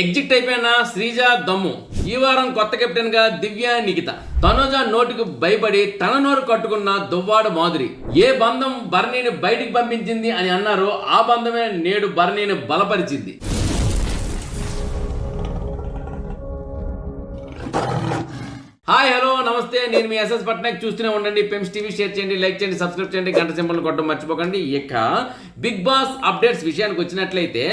Exit అయిపోయిన శ్రీజ దమ్ము. ఈ వారం కొత్త కెప్టెన్గా దివ్య నిఖిత. తనుజ నోటికి భయపడి తన నోరు కట్టుకున్న దువ్వాడు మాధురి. ఏ బంధం బర్ణిని బయటికి పంపించింది అని అన్నారో ఆ బంధమే నేడు భరణిని బలపరిచింది. హాయ్ హలో నమస్తే. నేను మీ ఎస్ఎస్ పట్నాయక్. చూస్తూనే ఉండండి. పెమ్స్ టీవీ షేర్ చేయండి లైక్ చేయండి సబ్స్క్రైబ్ చేయండి. గంట సింబల్ కొట్టడం మర్చిపోకండి. ఇక బిగ్ బాస్ అప్డేట్స్ విషయానికి వచ్చినట్లయితే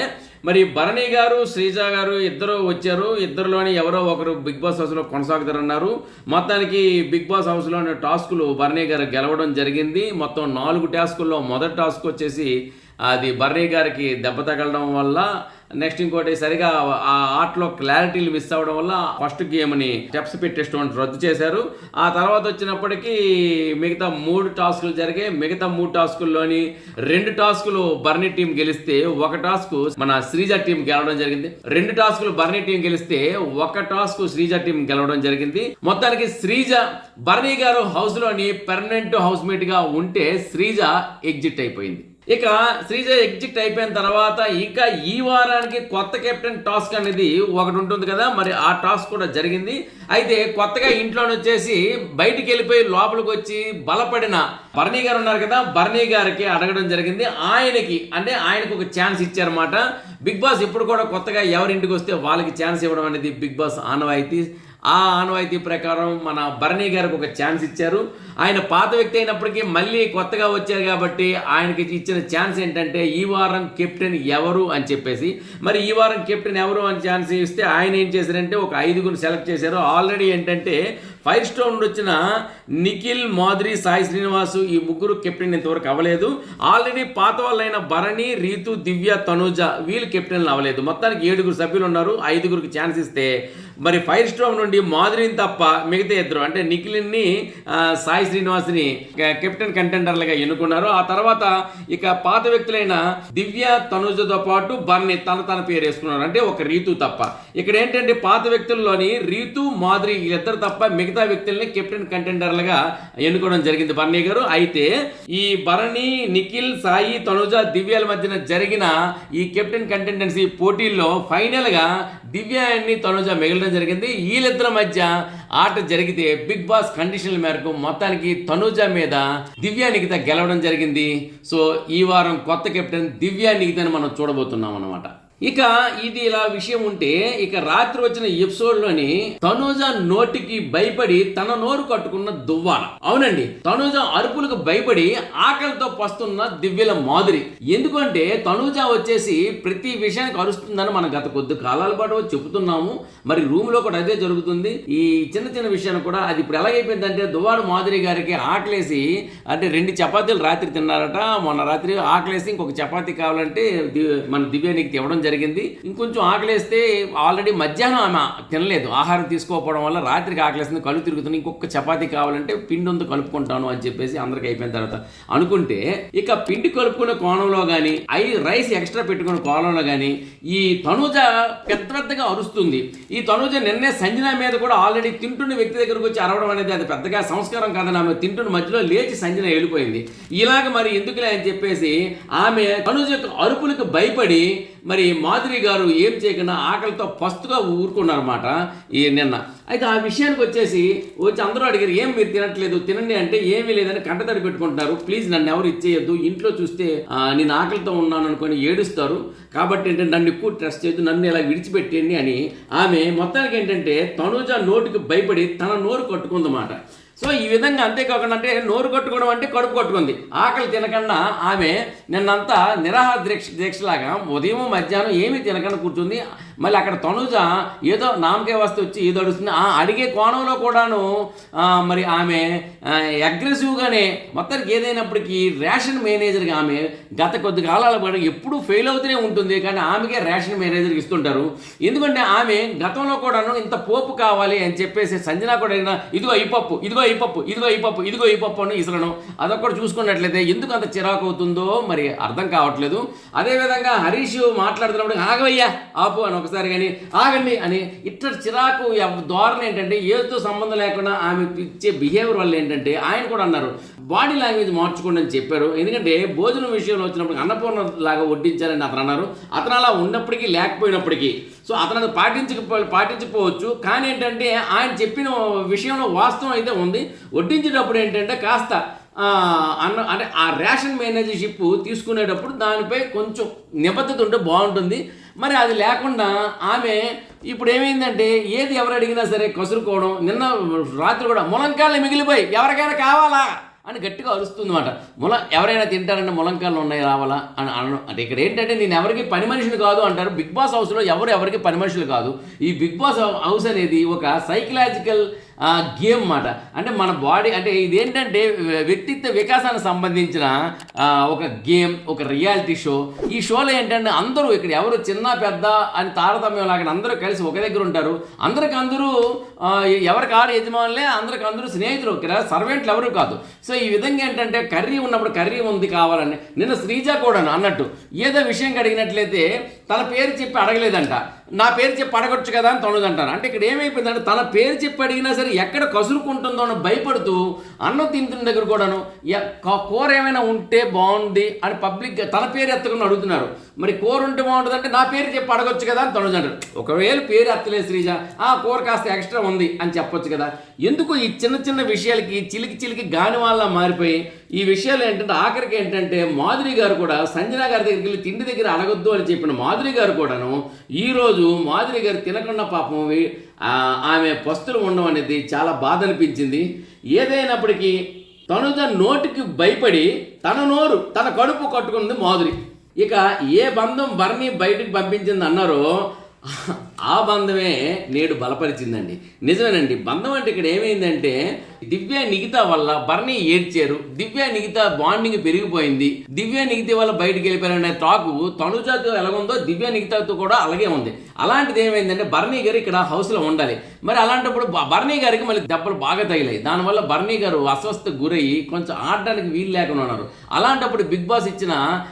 మరి భరణి గారు శ్రీజ గారు ఇద్దరు వచ్చారు. ఇద్దరులోని ఎవరో ఒకరు బిగ్ బాస్ హౌస్లో కొనసాగుతారన్నారు. మొత్తానికి బిగ్ బాస్ హౌస్లోని టాస్కులు భరణి గారు గెలవడం జరిగింది. మొత్తం నాలుగు టాస్కుల్లో మొదటి టాస్క్ వచ్చేసి అది భరణి గారికి దెబ్బ తగలడం వల్ల నెక్స్ట్ ఇంకోటి సరిగా ఆ ఆటలో క్లారిటీలు మిస్ అవ్వడం వల్ల ఫస్ట్ గేమ్ని స్టెప్స్ పెట్టేటువంటి రద్దు చేశారు. ఆ తర్వాత వచ్చినప్పటికీ మిగతా మూడు టాస్కులు జరిగాయి మిగతా మూడు టాస్కుల్లోని రెండు టాస్కులు బర్నీ టీం గెలిస్తే ఒక టాస్క్ మన శ్రీజ టీం గెలవడం జరిగింది. రెండు టాస్కులు బర్నీ టీం గెలిస్తే ఒక టాస్క్ శ్రీజ టీం గెలవడం జరిగింది. మొత్తానికి శ్రీజ బర్నీ గారు హౌస్లోని పెర్మనెంట్ హౌస్ మీట్గా ఉంటే శ్రీజ ఎగ్జిట్ అయిపోయింది. ఇక శ్రీజ ఎగ్జిట్ అయిపోయిన తర్వాత ఇంకా ఈ వారానికి కొత్త కెప్టెన్ టాస్క్ అనేది ఒకటి ఉంటుంది కదా మరి ఆ టాస్క్ కూడా జరిగింది. అయితే కొత్తగా ఇంట్లోని వచ్చేసి బయటికి వెళ్ళిపోయి లోపలికి వచ్చి బలపడిన భరణి గారు ఉన్నారు కదా భరణి గారికి అడగడం జరిగింది. ఆయనకి అంటే ఆయనకు ఒక ఛాన్స్ ఇచ్చారన్నమాట. బిగ్ బాస్ ఇప్పుడు కూడా కొత్తగా ఎవరింటికి వస్తే వాళ్ళకి ఛాన్స్ ఇవ్వడం అనేది బిగ్ బాస్ ఆనవాయితీ. ఆ ఆనవాయితీ ప్రకారం మన భరణి గారికి ఒక ఛాన్స్ ఇచ్చారు. ఆయన పాత వ్యక్తి అయినప్పటికీ మళ్ళీ కొత్తగా వచ్చారు కాబట్టి ఆయనకి ఇచ్చిన ఛాన్స్ ఏంటంటే ఈ వారం కెప్టెన్ ఎవరు అని చెప్పేసి. మరి ఈ వారం కెప్టెన్ ఎవరు అని ఛాన్స్ ఇస్తే ఆయన ఏం చేశారంటే ఒక ఐదుగురు సెలెక్ట్ చేశారు. ఆల్రెడీ ఏంటంటే ఫైవ్ స్టోన్ నుండి వచ్చిన నిఖిల్ మాధురి సాయి శ్రీనివాసు ఈ ముగ్గురు కెప్టెన్ ఇంతవరకు అవ్వలేదు. ఆల్రెడీ పాత వాళ్ళైన భరణి రీతు దివ్య తనుజ వీళ్ళు కెప్టెన్లు అవ్వలేదు. మొత్తానికి ఏడుగురు సభ్యులు ఉన్నారు. ఐదుగురికి ఛాన్స్ ఇస్తే మరి ఫైర్ స్టోమ్ నుండి మాధురిని తప్ప మిగతా ఇద్దరు అంటే నిఖిల్ని సాయి శ్రీనివాస్ని కెప్టెన్ కంటెండర్లుగా ఎన్నుకున్నారు. ఆ తర్వాత ఇక పాత వ్యక్తులైన దివ్య తనుజతో పాటు బర్ని తన తన పేరు వేసుకున్నారు. అంటే ఒక రీతు తప్ప. ఇక్కడ ఏంటంటే పాత వ్యక్తుల్లోని రీతు మాధురి వీళ్ళిద్దరు తప్ప మిగతా వ్యక్తుల్ని కెప్టెన్ కంటెండర్లుగా ఎన్నుకోవడం జరిగింది బర్నీ గారు. అయితే ఈ భరణి నిఖిల్ సాయి తనుజ దివ్యాల మధ్యన జరిగిన ఈ కెప్టెన్ కంటెండెన్సీ పోటీల్లో ఫైనల్గా దివ్యాన్ని తనుజ మిగిలిన చేయడం జరిగింది. వీళ్ళిద్దరి మధ్య ఆట జరిగితే బిగ్ బాస్ కండిషన్ల మేరకు మొత్తానికి తనుజ మీద దివ్య నిఖిత గెలవడం జరిగింది. సో ఈ వారం కొత్త కెప్టెన్ దివ్య నిఖితని మనం చూడబోతున్నాం అన్నమాట. ఇక ఇది ఇలా విషయం ఉంటే ఇక రాత్రి వచ్చిన ఎపిసోడ్లోని తనూజ నోటికి భయపడి తన నోరు కట్టుకున్న దువ్వాల. అవునండి తనూజ అరుపులకు భయపడి ఆకలితో పస్తున్న దివ్యల మాధురి ఎందుకంటే తనూజ వచ్చేసి ప్రతి విషయానికి అరుస్తుందని మనం గత కొద్ది కాలాల పాటు చెబుతున్నాము. మరి రూమ్లో కూడా అదే జరుగుతుంది. ఈ చిన్న చిన్న విషయాన్ని కూడా అది ఇప్పుడు ఎలాగైపోయిందంటే దువ్వాడు మాధురి గారికి ఆకలేసి అంటే రెండు చపాతీలు రాత్రి తిన్నారట. మొన్న రాత్రి ఆకలేసి ఇంకొక చపాతీ కావాలంటే ది- మన దివ్యానికి ఇవ్వడం జరిగింది. ఇంకొంచెం ఆకలేస్తే ఆల్రెడీ మధ్యాహ్నం ఆమె తినలేదు. ఆహారం తీసుకోకపోవడం వల్ల రాత్రికి ఆకలేస్తుంది కళ్ళు తిరుగుతుంది ఇంకొక చపాతి కావాలంటే పిండి ఉంది కలుపుకుంటాను అని చెప్పేసి అందరికి అయిపోయిన తర్వాత అనుకుంటే ఇక పిండి కలుపుకునే కోణంలో కానీ ఐ రైస్ ఎక్స్ట్రా పెట్టుకునే కోణంలో కానీ ఈ తనుజ పెద్ద పెద్దగా అరుస్తుంది. ఈ తనుజ నిన్నే సంజన మీద కూడా ఆల్రెడీ తింటున్న వ్యక్తి దగ్గరకు వచ్చి అరవడం అనేది అది పెద్దగా సంస్కారం కాదని ఆమె తింటున్న మధ్యలో లేచి సంజన వెళ్ళిపోయింది. ఇలాగ మరి ఎందుకులే అని చెప్పేసి ఆమె తనుజ యొక్క అరుపులకు భయపడి మరి మాధురి గారు ఏం చేయకుండా ఆకలితో పస్తుగా ఊరుకున్నారన్నమాట ఈ నిన్న. అయితే ఆ విషయానికి వచ్చేసి వచ్చి అందరూ అడిగారు ఏం మీరు తినట్లేదు తినండి అంటే ఏమీ లేదని కంటతడి పెట్టుకుంటున్నారు. ప్లీజ్ నన్ను ఎవరు ఇచ్చేయద్దు ఇంట్లో చూస్తే నేను ఆకలితో ఉన్నాను అనుకొని ఏడుస్తారు. కాబట్టి ఏంటంటే నన్ను ఎక్కువ ట్రస్ట్ చేయొద్దు నన్ను ఇలా విడిచిపెట్టండి అని ఆమె మొత్తానికి ఏంటంటే తనుజ నోటికి భయపడి తన నోరు కట్టుకుందన్నమాట. సో ఈ విధంగా అంతేకాకుండా అంటే నోరు కట్టుకోవడం అంటే కడుపు కట్టుకుంది. ఆకలి తినకుండా ఆమె నిన్నంతా నిరాహార దీక్ష దీక్షలాగా ఉదయం మధ్యాహ్నం ఏమీ తినకుండా కూర్చుంది. మళ్ళీ అక్కడ తనుజ ఏదో నామకే వస్తే వచ్చి ఏదో అడుగుతుంది. ఆ అడిగే కోణంలో కూడాను మరి ఆమె అగ్రెసివ్గానే మొత్తానికి ఏదైనప్పటికీ రేషన్ మేనేజర్గా ఆమె గత కొద్ది కాలాల పాటు ఎప్పుడూ ఫెయిల్ అవుతూనే ఉంటుంది. కానీ ఆమెకే రేషన్ మేనేజర్కి ఇస్తుంటారు. ఎందుకంటే ఆమె గతంలో కూడాను ఇంత పోపు కావాలి అని చెప్పేసి సంజన కూడా ఇదిగో ఈ పప్పు ఇదిగో ఈ పప్పు ఇదిగో ఈ పప్పు ఇదిగో ఈ పప్పు అని ఇసలను అదొక్కటి చూసుకున్నట్లయితే ఎందుకు అంత చిరాకు అవుతుందో మరి అర్థం కావట్లేదు. అదేవిధంగా హరీష్ మాట్లాడుతున్నప్పుడు ఆగవయ్యా ఆపు అని ఒక ఒకసారి కానీ ఆగండి అని ఇట్లా చిరాకు ధోరణి ఏంటంటే ఏదో సంబంధం లేకుండా ఆమె ఇచ్చే బిహేవియర్ వల్ల ఏంటంటే ఆయన కూడా అన్నారు బాడీ లాంగ్వేజ్ మార్చుకోండి అని చెప్పారు. ఎందుకంటే భోజనం విషయంలో వచ్చినప్పుడు అన్నపూర్ణ లాగా వడ్డించాలని అతను అన్నారు. అతను అలా ఉన్నప్పటికీ లేకపోయినప్పటికీ సో అతను అది పాటించకపో పాటించకపోవచ్చు. కానీ ఏంటంటే ఆయన చెప్పిన విషయంలో వాస్తవం అయితే ఉంది. వడ్డించేటప్పుడు ఏంటంటే కాస్త అన్న అంటే ఆ రేషన్ మేనేజర్షిప్ తీసుకునేటప్పుడు దానిపై కొంచెం నిబద్ధత ఉంటే బాగుంటుంది. మరి అది లేకుండా ఆమె ఇప్పుడు ఏమైందంటే ఏది ఎవరు అడిగినా సరే కసురుకోవడం నిన్న రాత్రి కూడా ములంకాయలు మిగిలిపోయి ఎవరికైనా కావాలా అని గట్టిగా అరుస్తుంది అనమాట ముల ఎవరైనా తింటారంటే ములంకాయలు ఉన్నాయి రావాలా అని అనడం. అంటే ఇక్కడ ఏంటంటే నేను ఎవరికి పని మనుషులు కాదు అంటారు. బిగ్ బాస్ హౌస్లో ఎవరు ఎవరికి పని మనుషులు కాదు. ఈ బిగ్ బాస్ హౌస్ అనేది ఒక సైకలాజికల్ గేమ్ మాట అంటే మన బాడీ అంటే ఇదేంటంటే వ్యక్తిత్వ వికాసానికి సంబంధించిన ఒక గేమ్ ఒక రియాలిటీ షో. ఈ షోలో ఏంటంటే అందరూ ఇక్కడ ఎవరు చిన్న పెద్ద అని తారతమ్యం లాగా అందరూ కలిసి ఒక దగ్గర ఉంటారు. అందరికి అందరూ ఎవరికి ఆరు యజమానులే అందరికి అందరూ స్నేహితులు. ఇక్కడ సర్వెంట్లు ఎవరు కాదు. సో ఈ విధంగా ఏంటంటే కర్రీ ఉన్నప్పుడు కర్రీ ఉంది కావాలని. నిన్న శ్రీజ కూడా అన్నట్టు. ఏదో విషయం అడిగినట్లయితే తన పేరు చెప్పి అడగలేదంట. నా పేరు చెప్పి అడగొచ్చు కదా అని తొనదంటారు అంటే ఇక్కడ ఏమైపోయిందంటే తన పేరు చెప్పి అడిగినా సరే ఎక్కడ కసురుకుంటుందో అని భయపడుతూ అన్నం తింటున్న దగ్గర కూడాను "ఎ- కూర ఏమైనా ఉంటే బాగుంది అని పబ్లిక్గా తన పేరు ఎత్తకుండా అడుగుతున్నారు. మరి కూర ఉంటే బాగుంటుంది అంటే నా పేరు చెప్పి అడగొచ్చు కదా అని తొనదంటారు. ఒకవేళ పేరు ఎత్తలేదు శ్రీజ ఆ కూర కాస్త ఎక్స్ట్రా ఉంది అని చెప్పొచ్చు కదా. ఎందుకు ఈ చిన్న చిన్న విషయాలకి చిలికి చిలికి గాని వల్ల మారిపోయి ఈ విషయాలు ఏంటంటే ఆఖరికి ఏంటంటే మాధురి గారు కూడా సంజన గారి దగ్గరికి వెళ్ళి తిండి దగ్గర అడగొద్దు అని చెప్పిన మాధురి గారు కూడాను ఈరోజు మాధురి గారు తినకుండా పాపం ఆమె పస్తులు ఉండడం అనేది చాలా బాధ అనిపించింది. ఏదైనప్పటికీ తనుజ నోటికి భయపడి తన నోరు తన కడుపు కట్టుకుంది మాధురి. ఇక ఏ బంధం బర్ని బయటికి పంపించింది అన్నారో ఆ బంధమే నేడు బలపరిచిందండి. నిజమేనండి. బంధం అంటే ఇక్కడ ఏమైందంటే దివ్య నిగిత వల్ల బర్ని ఏడ్చారు. దివ్య నిగిత బాండింగ్ పెరిగిపోయింది. దివ్య నిగిత వల్ల బయటికి వెళ్ళిపోయారనే టాకు తనుజాతో ఎలాగుందో దివ్య నిగితతో కూడా అలాగే ఉంది. అలాంటిది ఏమైందంటే బర్నీ గారు ఇక్కడ హౌస్లో ఉండాలి. మరి అలాంటప్పుడు బ- బర్నీ గారికి మళ్ళీ దెబ్బలు బాగా తగిలాయి. దానివల్ల బర్నీ గారు అస్వస్థ గురయ్యి కొంచెం ఆడడానికి వీలు లేకుండా ఉన్నారు. అలాంటప్పుడు బిగ్ బాస్ ఇచ్చిన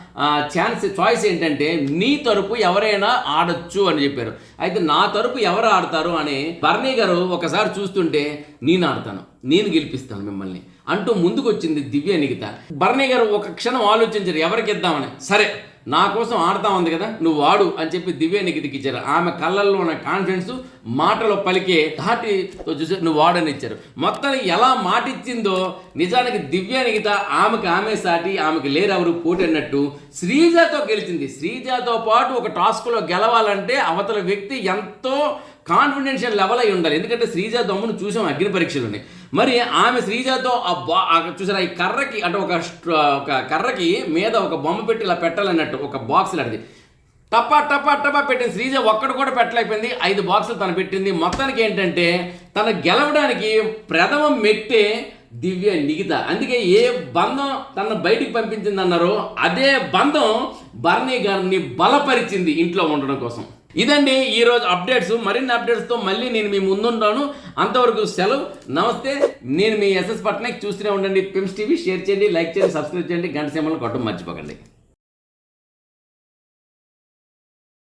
ఛాన్స్ చాయిస్ ఏంటంటే నీ తరపు ఎవరైనా ఆడొచ్చు అని చెప్పారు. అయితే నా తరపు ఎవరు ఆడతారు అని బర్నీ గారు ఒకసారి చూస్తుంటే నేను ఆడతాను నేను గెలిపిస్తాను మిమ్మల్ని అంటూ ముందుకు వచ్చింది దివ్య నిగిత బర్నీ గారు ఒక క్షణం ఆలోచించారు ఎవరికి ఇద్దామని? సరే నా కోసం ఆడుతా ఉంది కదా నువ్వు వాడు అని చెప్పి దివ్య నిగితికి ఇచ్చారు. ఆమె కళ్ళల్లో ఉన్న కాన్ఫిడెన్స్ మాటలో పలికే ధాటితో చూసి నువ్వు వాడని ఇచ్చారు. మొత్తానికి ఎలా మాట ఇచ్చిందో నిజానికి దివ్య నిగిత ఆమెకు ఆమె సాటి ఆమెకు లేరెవరు పోటీ అన్నట్టు శ్రీజాతో గెలిచింది. శ్రీజాతో పాటు ఒక టాస్క్లో గెలవాలంటే అవతల వ్యక్తి ఎంతో కాన్ఫిడెన్షియల్ లెవెల్ అయి ఉండాలి. ఎందుకంటే శ్రీజ దమ్మును చూసాం అగ్ని పరీక్షలోని మరి ఆమె శ్రీజతో ఆ బా చూసారా ఈ కర్రకి అంటే ఒక ఒక కర్రకి మీద ఒక బొమ్మ పెట్టి ఇలా పెట్టాలన్నట్టు ఒక బాక్స్ లాంటిది. టపా టపా టపా పెట్టింది. శ్రీజ ఒక్కడు కూడా పెట్టలేకపోయింది. ఐదు బాక్సులు తను పెట్టింది. మొత్తానికి ఏంటంటే తను గెలవడానికి ప్రథమ మెట్టే దివ్య నిగిత అందుకే ఏ బంధం తన బయటికి పంపించింది అన్నారో అదే బంధం బర్నీ గారిని బలపరిచింది ఇంట్లో ఉండడం కోసం. ఇదండి ఈరోజు అప్డేట్స్. మరిన్ని అప్డేట్స్తో మళ్ళీ నేను మీ ముందుంటాను. అంతవరకు సెలవు. నమస్తే. నేను మీ ఎస్ఎస్ పట్నాయక్. చూస్తూనే ఉండండి. PIMS TV. షేర్ చేయండి. లైక్ చేయండి. సబ్స్క్రైబ్ చేయండి. గంట సింబల్ కొట్టడం మర్చిపోకండి.